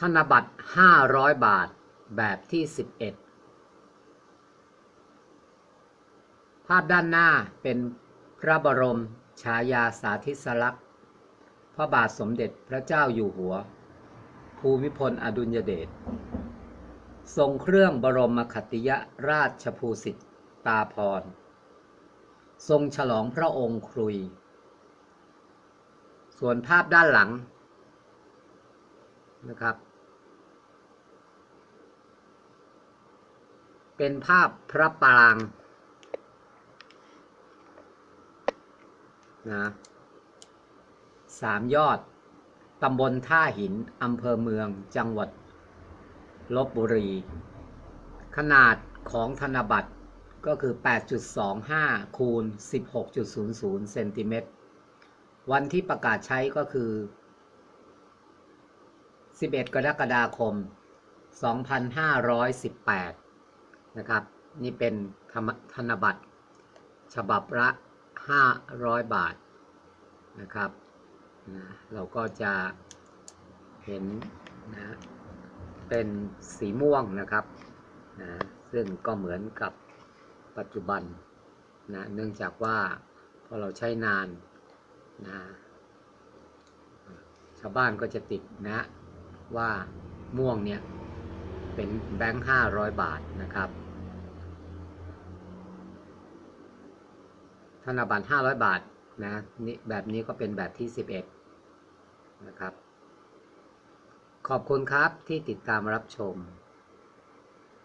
ธนบัตร 500 บาท แบบที่ 11 ภาพด้านหน้าเป็นพระบรมฉายาสาธิสลักษณ์ พระบาทสมเด็จพระเจ้าอยู่หัว ภูมิพลอดุลยเดช ทรงเครื่องบรมขัตติยราชภูสิทธิตาพร ทรงฉลองพระองค์ครุย ส่วนภาพด้านหลังนะครับ เป็นภาพพระปรางนะสามยอด ตำบลท่าหิน อำเภอเมือง จังหวัดลบบุรี ขนาดของธนบัตรก็คือ 8.25 คูณ 16.00 เซนติเมตร วันที่ประกาศใช้ก็คือ 11 กรกฎาคม 2518 นะครับ นี่เป็นธธนบัตรฉบับละ 500 บาทนะครับนะเราก็จะเห็นนะเป็นสีม่วงนะครับนะซึ่งก็เหมือนกับปัจจุบันนะเนื่องจากว่าพอเราใช้นานนะชาวบ้านก็จะติดนะว่าม่วงเนี่ย เป็นแบงค์ห้าร้อยบาทนะครับ ธนบัตรห้าร้อยบาทนะนี่แบบนี้ก็เป็นแบบที่สิบเอ็ดนะครับ ขอบคุณครับที่ติดตามรับชม